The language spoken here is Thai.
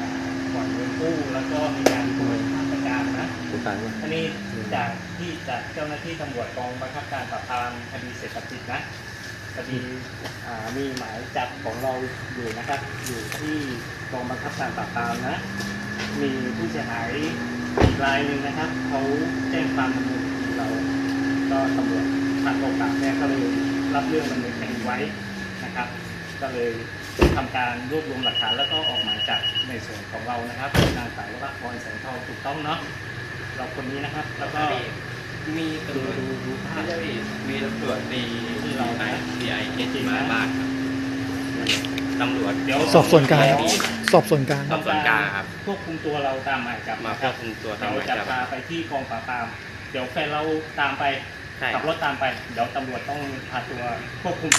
กับบ่อนเงินกู้แล้วก็มีการโกงข้าราชการนะสุดท้ายว่าอันนี้จากที่จากเจ้าหน้าที่ตำรวจกองบังคับการปราบปรามคดีเศรษฐกิจนะคดีอ่ามีหมายจับของเราอยู่นะครับ อยู่ที่กองบังคับการปราบปรามนะ มีผู้เสียหายอีกรายหนึ่งนะครับเขาแจ้งความดำเนินคดีเรา ก็ตำรวจทางกองปราบเนี่ยก็เลยรับเรื่องดำเนินคดีไว้นะครับ ก็เลย ทำการรวบรวมหลักฐานแล้วก็ออกหมายจับในส่วนของเรานะครับนางสาวรักพรแสงทองถูกต้องเนาะเราคนนี้นะครับ แล้วก็มีดูตำรวจดูดูภาพไม่ใช่พี่มีตำรวจในที่เราไอนะดีไอเอสมาบ้านครับตำรวจเดี๋ยวสอบส่วนกลางเดี๋ยวสอบส่วนกลางสอบส่วนกลางครับควบคุมตัวเราตามหมายจับมานะคควรับบคุมตัวตามเราหมายจะจับพาไปที่กองปราบปราม เดี๋ยวแฟนเราตามไปใช่ขับรถตามไป เดี๋ยวตำรวจต้องพาตัวควบคุม